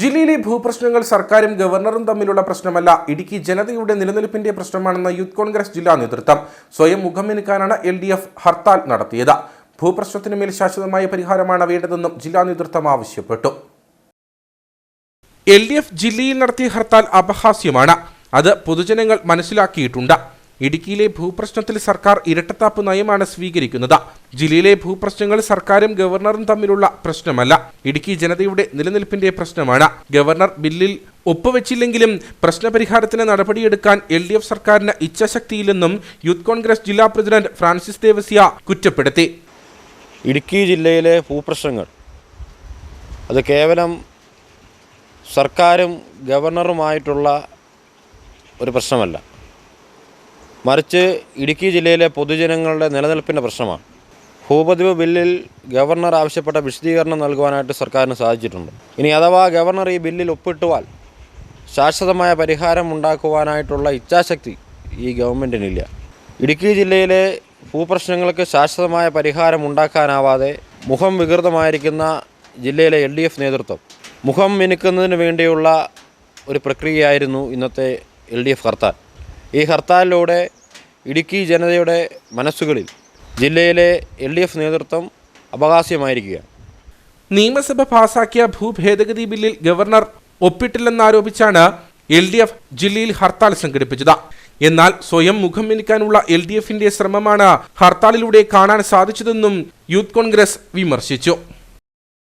ജില്ലയിലെ ഭൂപ്രശ്നങ്ങൾ സർക്കാരും ഗവർണറും തമ്മിലുള്ള പ്രശ്നമല്ല. ഇടുക്കി ജനതയുടെ നിലനിൽപ്പിന്റെ പ്രശ്നമാണെന്ന യൂത്ത് കോൺഗ്രസ് ജില്ലാ നേതൃത്വം സ്വയം മുഖമെനുക്കാനാണ് എൽ ഡി എഫ് ഹർത്താൽ നടത്തിയത്. ഭൂപ്രശ്നത്തിന് മേൽ ശാശ്വതമായ പരിഹാരമാണ് വേണ്ടതെന്നും ജില്ലാ നേതൃത്വം ആവശ്യപ്പെട്ടു. എൽ ഡി എഫ് ജില്ലയിൽ നടത്തിയ ഹർത്താൽ അപഹാസ്യമാണ്. അത് പൊതുജനങ്ങൾ മനസ്സിലാക്കിയിട്ടുണ്ട്. ഇടുക്കിയിലെ ഭൂപ്രശ്നത്തിൽ സർക്കാർ ഇരട്ടത്താപ്പ് നയമാണ് സ്വീകരിക്കുന്നത്. ജില്ലയിലെ ഭൂപ്രശ്നങ്ങൾ സർക്കാരും ഗവർണറും തമ്മിലുള്ള പ്രശ്നമല്ല. ഇടുക്കി ജനതയുടെ നിലനിൽപ്പിന്റെ പ്രശ്നമാണ്. ഗവർണർ ബില്ലിൽ ഒപ്പുവെച്ചില്ലെങ്കിലും പ്രശ്നപരിഹാരത്തിന് നടപടിയെടുക്കാൻ എൽ ഡി എഫ് സർക്കാരിന് ഇച്ഛാശക്തിയില്ലെന്നും യൂത്ത് കോൺഗ്രസ് ജില്ലാ പ്രസിഡന്റ് ഫ്രാൻസിസ് ദേവസ്യ കുറ്റപ്പെടുത്തി. ഇടുക്കി ജില്ലയിലെ ഭൂപ്രശ്നങ്ങൾ അത് കേവലം സർക്കാരും ഗവർണറുമായിട്ടുള്ള ഒരു പ്രശ്നമല്ല. മറിച്ച് ഇടുക്കി ജില്ലയിലെ പൊതുജനങ്ങളുടെ നിലനിൽപ്പിന്റെ പ്രശ്നമാണ്. ഭൂപതിവ് ബില്ലിൽ ഗവർണർ ആവശ്യപ്പെട്ട വിശദീകരണം നൽകുവാനായിട്ട് സർക്കാരിന് സാധിച്ചിട്ടുണ്ട്. ഇനി അഥവാ ഗവർണർ ഈ ബില്ലിൽ ഒപ്പിട്ടുവാൽ ശാശ്വതമായ പരിഹാരം ഉണ്ടാക്കുവാനായിട്ടുള്ള ഇച്ഛാശക്തി ഈ ഗവൺമെന്റിനില്ല ഇടുക്കി ജില്ലയിലെ ഭൂപ്രശ്നങ്ങൾക്ക് ശാശ്വതമായ പരിഹാരം ഉണ്ടാക്കാനാവാതെ മുഖം വികൃതമായിരിക്കുന്ന ജില്ലയിലെ എൽ ഡി എഫ് നേതൃത്വം മുഖം മിനുക്കുന്നതിന് വേണ്ടിയുള്ള ഒരു പ്രക്രിയയായിരുന്നു ഇന്നത്തെ എൽ ഡി എഫ് ഹർത്താൽ. ഈ ഹർത്താലിലൂടെ ഇടുക്കി ജനതയുടെ മനസ്സുകളിൽ ജില്ലയിലെ എൽ ഡി എഫ് നേതൃത്വം അപഹാസ്യമായിരിക്കുകയാണ് നിയമസഭ പാസാക്കിയ ഭൂഭേദഗതി ബില്ലിൽ ഗവർണർ ഒപ്പിട്ടില്ലെന്നാരോപിച്ചാണ് എൽ ഡി എഫ് ജില്ലയിൽ ഹർത്താൽ സംഘടിപ്പിച്ചത്. എന്നാൽ സ്വയം മുഖം മിനുക്കാനുള്ള എൽ ഡി എഫിന്റെ ശ്രമമാണ് ഹർത്താലിലൂടെ കാണാൻ സാധിച്ചതെന്നും യൂത്ത് കോൺഗ്രസ് വിമർശിച്ചു.